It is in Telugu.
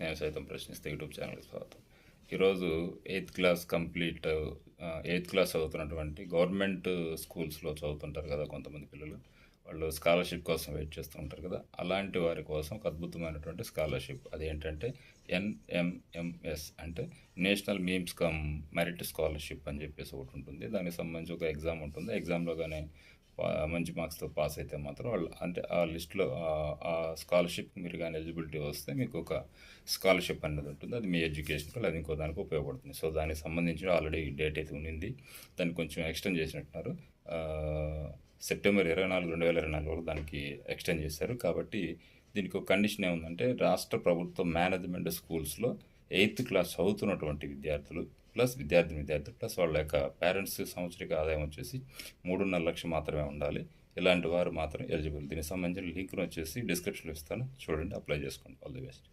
నేను సైతం ప్రశ్నిస్తే యూట్యూబ్ ఛానల్కి స్వాగతం. ఈరోజు eighth class complete eighth class చదువుతున్నటువంటి గవర్నమెంట్ స్కూల్స్లో చదువుతుంటారు కదా కొంతమంది పిల్లలు. వాళ్ళు స్కాలర్షిప్ కోసం వెయిట్ చేస్తూ ఉంటారు కదా. అలాంటి వారి కోసం ఒక అద్భుతమైనటువంటి స్కాలర్షిప్. అదేంటంటే ఎన్ఎంఎంఎస్ అంటే national means cum merit scholarship అని చెప్పేసి ఒకటి ఉంటుంది. దానికి సంబంధించి ఒక ఎగ్జామ్ ఉంటుంది. ఎగ్జామ్లో కానీ మంచి మార్క్స్తో పాస్ అయితే మాత్రం వాళ్ళు అంటే ఆ లిస్ట్లో ఆ స్కాలర్షిప్ మీరు కానీ ఎలిజిబిలిటీ వస్తే మీకు ఒక స్కాలర్షిప్ అనేది ఉంటుంది. అది మీ ఎడ్యుకేషన్కి అది ఇంకో దానికి ఉపయోగపడుతుంది. సో దానికి సంబంధించిన ఆల్రెడీ డేట్ అయితే ఉండింది. దాన్ని కొంచెం ఎక్స్టెండ్ చేసినట్టున్నారు. సెప్టెంబర్ ఇరవై నాలుగు రెండు వేల ఇరవై నాలుగు వరకు దానికి ఎక్స్టెండ్ చేశారు. కాబట్టి దీనికి ఒక కండిషన్ ఏముందంటే రాష్ట్ర ప్రభుత్వ మేనేజ్మెంట్ స్కూల్స్లో ఎయిత్ క్లాస్ చదువుతున్నటువంటి విద్యార్థులు ప్లస్ విద్యార్థి విద్యార్థులు ప్లస్ వాళ్ళ యొక్క పేరెంట్స్ సంవత్సరిక ఆదాయం వచ్చేసి మూడున్నర లక్షలు మాత్రమే ఉండాలి. ఇలాంటి వారు మాత్రం ఎలిజిబుల్ దీనికి సంబంధించిన లింక్ను వచ్చేసి డిస్క్రిప్షన్లో ఇస్తాను. చూడండి అప్లై చేసుకోండి. All the best